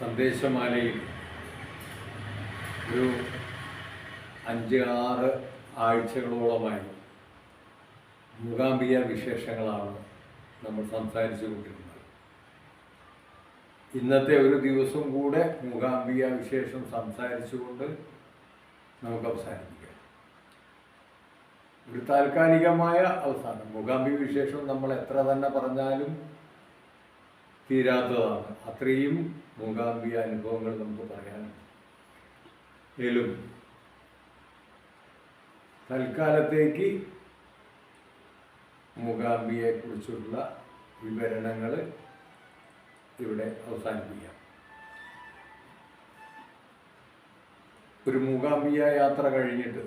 സന്ദേശമാലയിൽ ഒരു അഞ്ച് ആറ് ആഴ്ചകളോളമായി മൂകാംബിക വിശേഷങ്ങളാണ് നമ്മൾ സംസാരിച്ചു കൊണ്ടിരുന്നത്. ഇന്നത്തെ ഒരു ദിവസം കൂടെ മൂകാംബിക വിശേഷം സംസാരിച്ചുകൊണ്ട് നമുക്ക് അവസാനിപ്പിക്കാം. ഒരു താൽക്കാലികമായ അവസാനം. മൂകാംബിക വിശേഷം നമ്മൾ എത്ര തന്നെ പറഞ്ഞാലും തീരാത്തതാണ്. അത്രയും മൂകാംബിക അനുഭവങ്ങൾ നമുക്ക് പറയാനുണ്ട്. എങ്കിലും തൽക്കാലത്തേക്ക് മൂകാംബിയെ കുറിച്ചുള്ള വിവരണങ്ങൾ ഇവിടെ അവസാനിപ്പിക്കാം. ഒരു മൂകാംബിക യാത്ര കഴിഞ്ഞിട്ട്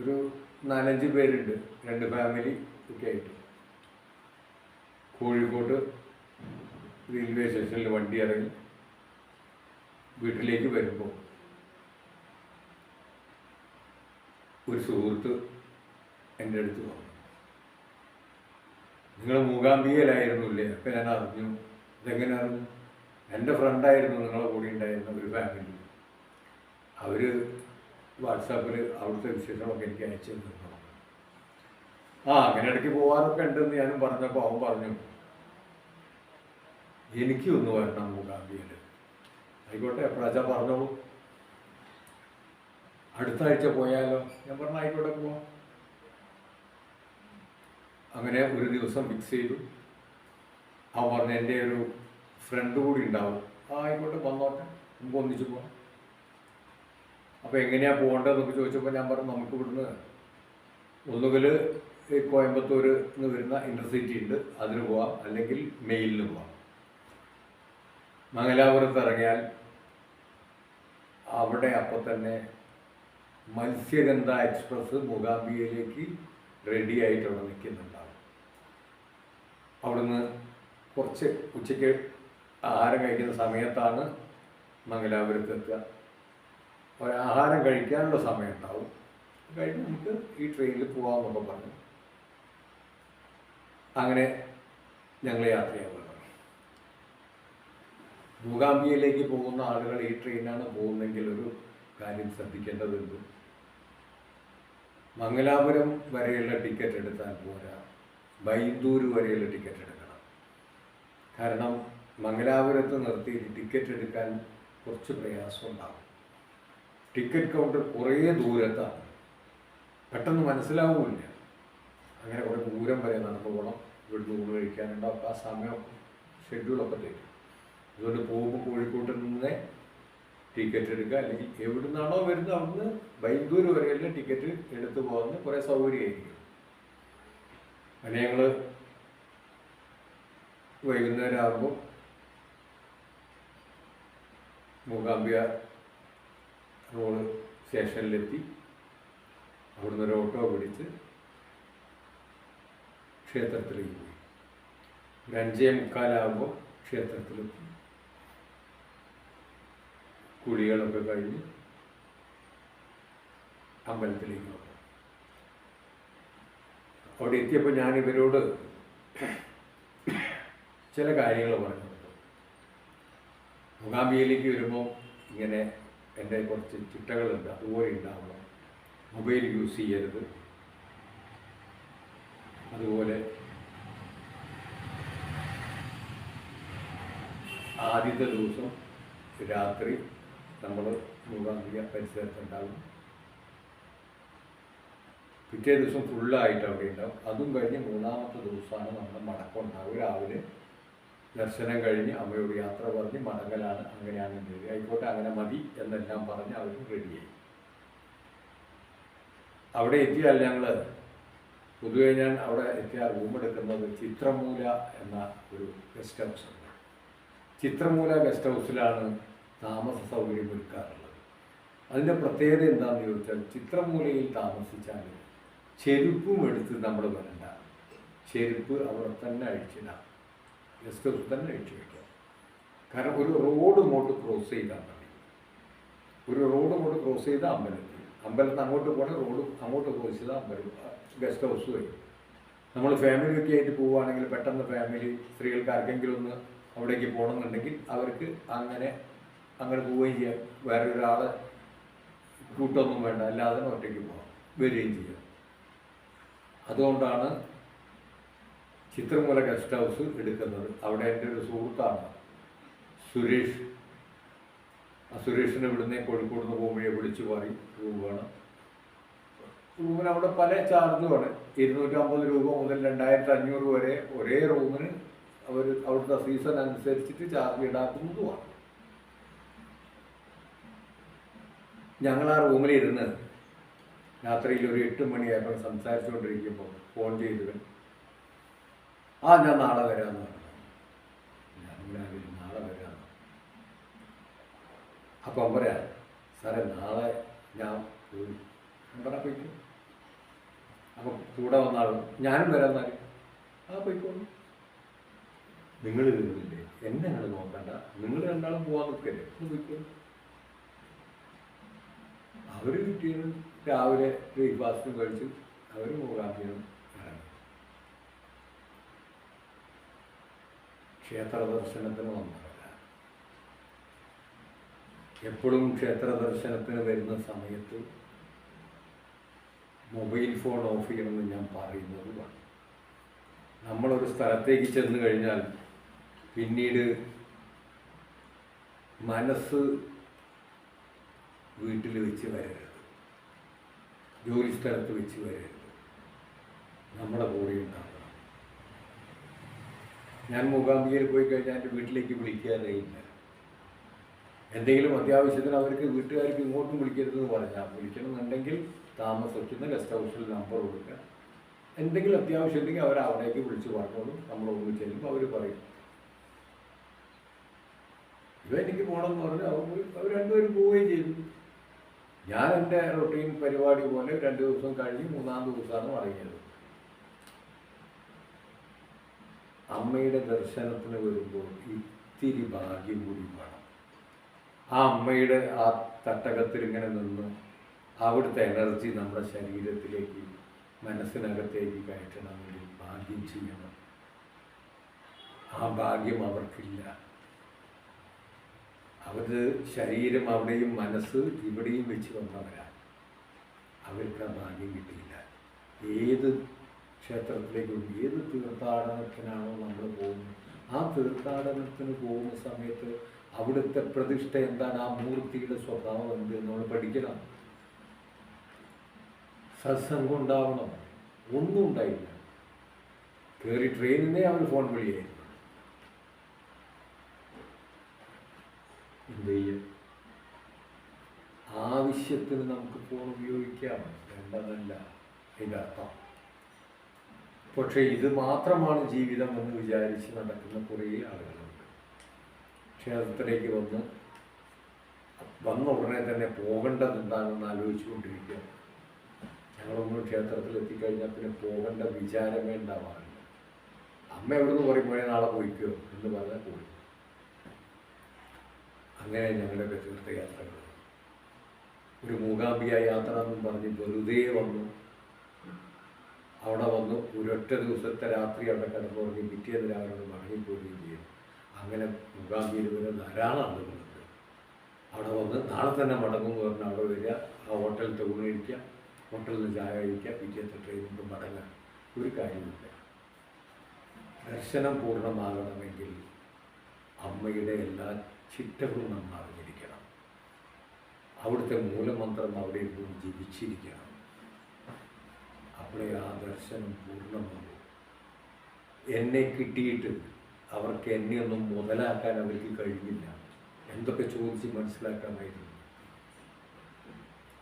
ഒരു നാലഞ്ച് പേരുണ്ട്. രണ്ട് ഫാമിലി ഒക്കെ ആയിട്ട്. കോഴിക്കോട് റെയിൽവേ സ്റ്റേഷനിൽ വണ്ടി ഇറങ്ങി വീട്ടിലേക്ക് വരുമ്പോൾ ഒരു സുഹൃത്ത് എന്റെ അടുത്ത് വന്നു. നിങ്ങൾ മൂകാംബികയിലായിരുന്നില്ലേ അപ്പം ഞാൻ അറിഞ്ഞു. ഇതെങ്ങനെ അറിഞ്ഞു എന്റെ ഫ്രണ്ടായിരുന്നു നിങ്ങളെ കൂടെ ഉണ്ടായിരുന്ന ഒരു ഫാമിലി അവർ വാട്സാപ്പിൽ അവിടുത്തെ വിശേഷമൊക്കെ എനിക്ക് അയച്ചു തന്നു. ആ അങ്ങനെ ഇടയ്ക്ക് പോകാറൊക്കെ ഉണ്ടെന്ന് ഞാനും പറഞ്ഞപ്പോൾ അവൻ പറഞ്ഞു എനിക്കും ഒന്ന് വരണം മൂകാംബികയിൽ ആയിക്കോട്ടെ എപ്പോഴാച്ചാ പറഞ്ഞോളൂ. അടുത്ത ആഴ്ച പോയാലോ? ഞാൻ പറഞ്ഞ ആയിക്കോട്ടെ പോവാം. അങ്ങനെ ഒരു ദിവസം ഫിക്സ് ചെയ്തു. അവൻ പറഞ്ഞു എന്റെ ഒരു ഫ്രണ്ട് കൂടി ഉണ്ടാവും. ആ ആയിക്കോട്ടെ വന്നോട്ടെ. നമുക്ക് ഒന്നിച്ചു പോവാം. അപ്പോൾ എങ്ങനെയാണ് പോകേണ്ടതെന്നൊക്കെ ചോദിച്ചപ്പോൾ ഞാൻ പറഞ്ഞു നമുക്ക് ഇവിടുന്ന് ഒന്നുകിൽ കോയമ്പത്തൂർ നിന്ന് വരുന്ന ഇന്റർസിറ്റി ഉണ്ട്. അതിന് പോവാം. അല്ലെങ്കിൽ മെയിലിന് പോവാം. മംഗലാപുരത്ത് ഇറങ്ങിയാൽ അവിടെ അപ്പോൾ തന്നെ മത്സ്യഗന്ധ എക്സ്പ്രസ് മുഗാബിയയിലേക്ക് റെഡി ആയിട്ട് അവിടെ നിൽക്കുന്നുണ്ടാവും. അവിടുന്ന് കുറച്ച് ഉച്ചയ്ക്ക് ആഹാരം കഴിക്കുന്ന സമയത്താണ് മംഗലാപുരത്ത് എത്തുക ഒരു ആഹാരം കഴിക്കാനുള്ള സമയം കഴിഞ്ഞ് നമുക്ക് ഈ ട്രെയിനിൽ പോകാമെന്നൊക്കെ പറഞ്ഞു. അങ്ങനെ ഞങ്ങൾ യാത്രയാവുക മൂകാംബിയയിലേക്ക് പോകുന്ന ആളുകൾ ഈ ട്രെയിനാണ് പോകുന്നതെങ്കിൽ ഒരു കാര്യം ശ്രദ്ധിക്കേണ്ടതുണ്ട്. മംഗലാപുരം വരെയുള്ള ടിക്കറ്റ് എടുത്താൽ പോരാ. ബൈന്ദൂർ വരെയുള്ള ടിക്കറ്റ് എടുക്കണം. കാരണം മംഗലാപുരത്ത് നിർത്തി ടിക്കറ്റ് എടുക്കാൻ കുറച്ച് പ്രയാസം ഉണ്ടാകും ടിക്കറ്റ് കൗണ്ടർ കുറേ ദൂരത്താണ്. പെട്ടെന്ന് മനസ്സിലാവുമില്ല അങ്ങനെ കുറേ ദൂരം വരെ നടന്നു പോകണം. ഇവിടുന്ന് ഊണ് കഴിക്കാനുണ്ടാവും. ആ സമയം ഷെഡ്യൂളൊക്കെ തരും. അതുകൊണ്ട് പോകുമ്പോൾ കോഴിക്കോട്ടിൽ നിന്ന് ടിക്കറ്റ് എടുക്കുക. അല്ലെങ്കിൽ എവിടെ നിന്നാണോ വരുന്നത് അവിടുന്ന് ബൈന്ദൂർ വരെയുള്ള ടിക്കറ്റ് എടുത്തു പോകുന്നത് കുറേ സൗകര്യമായിരിക്കും. അങ്ങനെ ഞങ്ങൾ വൈകുന്നേരം ആകുമ്പോൾ മൂകാംബിക റോഡ് സ്റ്റേഷനിലെത്തി. അവിടുന്ന് ഒരു ഓട്ടോ പിടിച്ച് ക്ഷേത്രത്തിലേക്ക് പോയി. ഒരു അഞ്ചേ മുക്കാലാകുമ്പോൾ ക്ഷേത്രത്തിലെത്തി. കുളികളൊക്കെ കഴിഞ്ഞ് അമ്പലത്തിലേക്ക് വന്നു. അവിടെ എത്തിയപ്പോൾ ഞാൻ ഇവരോട് ചില കാര്യങ്ങൾ പറഞ്ഞു. മൂകാംബികയിലേക്ക് വരുമ്പോൾ ഇങ്ങനെ എന്റെ കുറച്ച് ചിട്ടകളുണ്ട് അതുപോലെ ഉണ്ടാവണം. മൊബൈൽ യൂസ് ചെയ്യരുത്. അതുപോലെ ആദ്യത്തെ ദിവസം രാത്രി നമ്മൾ മൂകാംബിക പരിസരത്തുണ്ടാകും പിറ്റേ ദിവസം ഫുള്ളായിട്ട് അവിടെ ഉണ്ടാവും. അതും കഴിഞ്ഞ് മൂന്നാമത്തെ ദിവസമാണ് നമ്മുടെ മടക്കം ഉണ്ടാവുക. രാവിലെ ദർശനം കഴിഞ്ഞ് അമ്മയോട് യാത്ര പറഞ്ഞ് മടങ്ങലാണ് അങ്ങനെയാണ് ശരി ആയിക്കോട്ടെ അങ്ങനെ മതി എന്നെല്ലാം പറഞ്ഞ് അവർ റെഡിയായി അവിടെ എത്തിയാൽ ഞങ്ങൾ പൊതുവെ ഞാൻ അവിടെ എത്തിയ റൂമെടുക്കുന്നത് ചിത്രമൂല എന്ന ഒരു ഗസ്റ്റ് ഹൗസ് ചിത്രമൂല ഗസ്റ്റ് ഹൗസിലാണ് താമസ സൗകര്യം ഒരുക്കാറുള്ളത്. അതിന്റെ പ്രത്യേകത എന്താണെന്ന് ചോദിച്ചാൽ ചിത്രമൂലയിൽ താമസിച്ചാൽ ചെരുപ്പും എടുത്ത് നമ്മൾ വരണ്ട. ചെരുപ്പ് അവിടെ തന്നെ അഴിച്ചിടാം ഗസ്റ്റ് ഹൗസ് തന്നെ അഴിച്ചു വയ്ക്കാം കാരണം ഒരു റോഡ് ഇങ്ങോട്ട് ക്രോസ് ചെയ്താൽ മതി. ഒരു റോഡ് ഇങ്ങോട്ട് ക്രോസ് ചെയ്താൽ അമ്പലത്തിൽ. അമ്പലത്തിൽ അങ്ങോട്ട് പോകണേ റോഡ് അങ്ങോട്ട് ക്രോസ് ചെയ്താൽ അമ്പലം ഗസ്റ്റ് ഹൗസ് വരും. നമ്മൾ ഫാമിലി ഒക്കെ ആയിട്ട് പോവുകയാണെങ്കിൽ പെട്ടെന്ന് ഫാമിലി സ്ത്രീകൾക്ക് ആർക്കെങ്കിലും ഒന്ന് അവിടേക്ക് പോകണമെന്നുണ്ടെങ്കിൽ അവർക്ക് അങ്ങനെ അങ്ങനെ പോവുകയും ചെയ്യാം. വേറെ ഒരാളെ കൂട്ടൊന്നും വേണ്ട. അല്ലാതെ ഒറ്റയ്ക്ക് പോകാം വരികയും ചെയ്യാം. അതുകൊണ്ടാണ് ചിത്രമൂല ഗസ്റ്റ് ഹൗസ് എടുക്കുന്നത്. അവിടെ എന്റെ ഒരു സുഹൃത്താണ് സുരേഷ്. ആ സുരേഷിനെ ഇവിടുന്ന് കോഴിക്കോട് നിന്ന് പോകുമ്പോഴേ വിളിച്ചു റൂം വേണം റൂമിന് അവിടെ പല ചാർജുമാണ്. ഇരുന്നൂറ്റമ്പത് രൂപ മുതൽ രണ്ടായിരത്തി അഞ്ഞൂറ് വരെ ഒരേ റൂമിന് അവർ അവിടുത്തെ സീസൺ അനുസരിച്ചിട്ട് ചാർജ് ഈടാക്കുന്നതുമാണ്. ഞങ്ങൾ ആ റൂമിലിരുന്ന് രാത്രിയിൽ ഒരു എട്ട് മണിയായപ്പോൾ സംസാരിച്ചുകൊണ്ടിരിക്കുമ്പോൾ ഫോൺ ചെയ്തു. ആ ഞാൻ നാളെ വരാമെന്ന് പറഞ്ഞു. രാവിലെ നാളെ വരാം അപ്പം പറയാ സാറേ നാളെ ഞാൻ പോയി. പറഞ്ഞാൽ പോയിക്കോ. അപ്പം കൂടെ വന്നാളും ഞാനും വരാമെന്നാൽ ആ പോയിക്കോളൂ. നിങ്ങൾ ഇരുന്നില്ലേ എന്നെ നിങ്ങൾ നോക്കണ്ട. നിങ്ങൾ രണ്ടാളും പോകാൻ നിൽക്കല്ലേ? പോയിക്കോളൂ അവർ പിറ്റേന്ന് രാവിലെ ബ്രേക്ക്ഫാസ്റ്റും കഴിച്ച് അവർ മൂകാംബിയും ഇറങ്ങി ക്ഷേത്ര ദർശനത്തിന് വന്നവരാണ് എപ്പോഴും ക്ഷേത്ര ദർശനത്തിന് വരുന്ന സമയത്ത് മൊബൈൽ ഫോൺ ഓഫ് ചെയ്യണമെന്ന് ഞാൻ പറയുന്നത് പറയുന്നതുമാണ് നമ്മളൊരു സ്ഥലത്തേക്ക് ചെന്ന് കഴിഞ്ഞാൽ പിന്നീട് മനസ്സ് വീട്ടിൽ വെച്ച് വരരുത്. ജോലി സ്ഥലത്ത് വെച്ച് വരരുത്. നമ്മുടെ കൂടെ ഉണ്ടാകണം ഞാൻ മൂകാംബികയിൽ പോയി കഴിഞ്ഞാൽ എന്റെ വീട്ടിലേക്ക് വിളിക്കാറില്ല എന്തെങ്കിലും അത്യാവശ്യത്തിന് അവർക്ക് വീട്ടുകാർക്ക് ഇങ്ങോട്ടും വിളിക്കരുതെന്ന് പറഞ്ഞാൽ വിളിക്കണമെന്നുണ്ടെങ്കിൽ താമസിക്കുന്ന ഗസ്റ്റ് ഹൗസിൽ നമ്പർ കൊടുക്കുക. എന്തെങ്കിലും അത്യാവശ്യം ഉണ്ടെങ്കിൽ അവർ അവിടേക്ക് വിളിച്ച് പറഞ്ഞോളും. നമ്മൾ ഒന്ന് ചെല്ലുമ്പോൾ അവർ പറയും. ഇവ എനിക്ക് പോകണമെന്ന് പറഞ്ഞാൽ അവർ അവർ രണ്ടുപേരും പോവുകയും ചെയ്തു. ഞാൻ എന്റെ റൊട്ടീൻ പരിപാടി പോലെ രണ്ട് ദിവസം കഴിഞ്ഞ് മൂന്നാം ദിവസമാണ് മടങ്ങിയത് അമ്മയുടെ ദർശനത്തിന് വരുമ്പോൾ ഇത്തിരി ഭാഗ്യം കൂടി വേണം. ആ അമ്മയുടെ ആ തട്ടകത്തിൽ ഇങ്ങനെ നിന്ന് അവിടുത്തെ എനർജി നമ്മുടെ ശരീരത്തിലേക്ക് മനസ്സിനകത്തേക്ക് കയറ്റണമെങ്കിൽ ഭാഗ്യം ചെയ്യണം. ആ ഭാഗ്യം അവർക്കില്ല. അവർ ശരീരം അവിടെയും മനസ്സ് ഇവിടെയും വെച്ച് വന്നവരാണ് അവർക്ക് ആ ഭാഗ്യം കിട്ടിയില്ല. ഏത് ക്ഷേത്രത്തിലേക്കും ഏത് തീർത്ഥാടനത്തിനാണോ നമ്മൾ പോകുന്നത് ആ തീർത്ഥാടനത്തിന് പോകുന്ന സമയത്ത് അവിടുത്തെ പ്രതിഷ്ഠ എന്താണ്? ആ മൂർത്തിയുടെ സ്വഭാവം എന്ത് നമ്മൾ പഠിക്കണം. സത്സംഗം ഉണ്ടാവണം. ഒന്നും ഉണ്ടായില്ല. കയറി ട്രെയിനിനെ അവർ ഫോൺ വിളിയായിരുന്നു. എന്ത് ആവശ്യത്തിന് നമുക്ക് ഫോൺ ഉപയോഗിക്കാം. വേണ്ടതല്ല അതിന്റെ അർത്ഥം. പക്ഷേ ഇത് മാത്രമാണ് ജീവിതം എന്ന് വിചാരിച്ച് നടക്കുന്ന കുറേ ആളുകളുണ്ട്. ക്ഷേത്രത്തിലേക്ക് വന്ന് വന്ന ഉടനെ തന്നെ പോകേണ്ടത് എന്താണെന്ന് ആലോചിച്ചുകൊണ്ടിരിക്കുക. ഞങ്ങളൊന്നും ക്ഷേത്രത്തിൽ എത്തിക്കഴിഞ്ഞാൽ പിന്നെ പോകേണ്ട വിചാരമേ ഉണ്ടാവാറില്ല. അമ്മ എവിടെ നിന്ന് പറയുമ്പോഴേ നാളെ പോയിക്കോ എന്ന് പറഞ്ഞാൽ പോയി. അങ്ങനെ ഞങ്ങളുടെയൊക്കെ തീർത്ഥയാത്രകൾ ഒരു മൂകാംബിക യാത്ര എന്നും പറഞ്ഞ് വെറുതെ വന്നു. അവിടെ വന്നു. ഒരൊറ്റ ദിവസത്തെ രാത്രി അവിടെ കിടന്നുറങ്ങി പിറ്റേന്ന് രാവിലെ മടങ്ങിപ്പോവുകയും ചെയ്യും അങ്ങനെ മൂകാംബിയിൽ വരെ ധാരാളം ആളുകളുണ്ട്. അവിടെ വന്ന് നാളെ തന്നെ മടങ്ങും പറഞ്ഞാൽ അവിടെ വരിക. ആ ഹോട്ടലിൽ ഊണ് ഹോട്ടലിൽ നിന്ന് ചായ കഴിക്കുക. പിറ്റേത്തെ ട്രെയിൻ കൊണ്ട് ഒരു കാര്യമില്ല ദർശനം പൂർണമാകണമെങ്കിൽ അമ്മയുടെ എല്ലാ ചിട്ടകളും നമ്മൾ അറിഞ്ഞിരിക്കണം അവിടുത്തെ മൂലമന്ത്രം അവിടെ ഇരുന്ന് ജീവിച്ചിരിക്കണം അവിടെ ആ ദർശനം പൂർണമാകും. എന്നെ കിട്ടിയിട്ട് അവർക്ക് എന്നെ ഒന്നും മുതലാക്കാൻ അവർക്ക് കഴിഞ്ഞില്ല. എന്തൊക്കെ ചോദിച്ച് മനസ്സിലാക്കാമായിരുന്നു.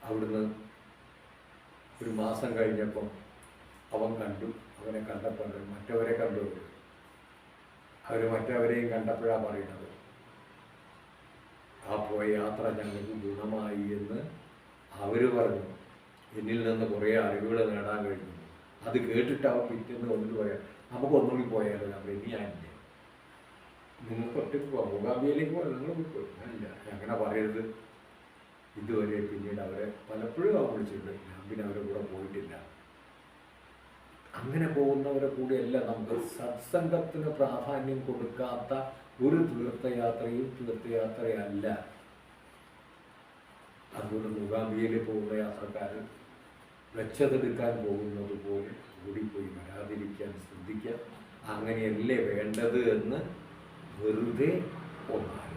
അവിടുന്ന് ഒരു മാസം കഴിഞ്ഞപ്പം അവൻ കണ്ടു. അവനെ കണ്ടപ്പോൾ മറ്റവരെ കണ്ടു അവർ മറ്റവരെയും കണ്ടപ്പോഴാണ് പറയുന്നത് ആ പോയ യാത്ര ഞങ്ങൾക്ക് ഗുണമായി എന്ന് അവർ പറഞ്ഞു. എന്നിൽ നിന്ന് കുറേ അറിവുകൾ നേടാൻ കഴിഞ്ഞു. അത് കേട്ടിട്ട് അവർ പിറ്റേന്ന് വന്നിട്ട് പറയാം നമുക്ക് ഒന്നുകൂടി പോയാലോ? നമ്മൾ ഇനി ഞാനില്ല നിങ്ങൾക്ക് ഒറ്റയ്ക്ക് പോകാം. മൂകാംബിയയിലേക്ക് പോകാം നിങ്ങൾ പോയി. ഇല്ല. അങ്ങനെ പറയരുത്. ഇതുവരെ പിന്നീട് അവരെ പലപ്പോഴും അവർ വിളിച്ചിട്ടുണ്ട്. ഞാൻ പിന്നെ അവരെ കൂടെ പോയിട്ടില്ല. അങ്ങനെ പോകുന്നവരെ കൂടെയല്ല നമുക്ക് സത്സംഗത്തിന് പ്രാധാന്യം കൊടുക്കാത്ത ഒരു തീർത്ഥയാത്രയും തീർത്ഥയാത്രയല്ല. അതുകൊണ്ട് മൂകാംബികയിൽ പോകുന്ന യാത്രക്കാരൻ വെച്ചതെടുക്കാൻ പോകുന്നത് പോലെ ഓടിപ്പോയി വരാതിരിക്കാൻ ശ്രദ്ധിക്കുക. അങ്ങനെയല്ലേ വേണ്ടത് എന്ന് വെറുതെ ഒന്നാലോചിക്കുക.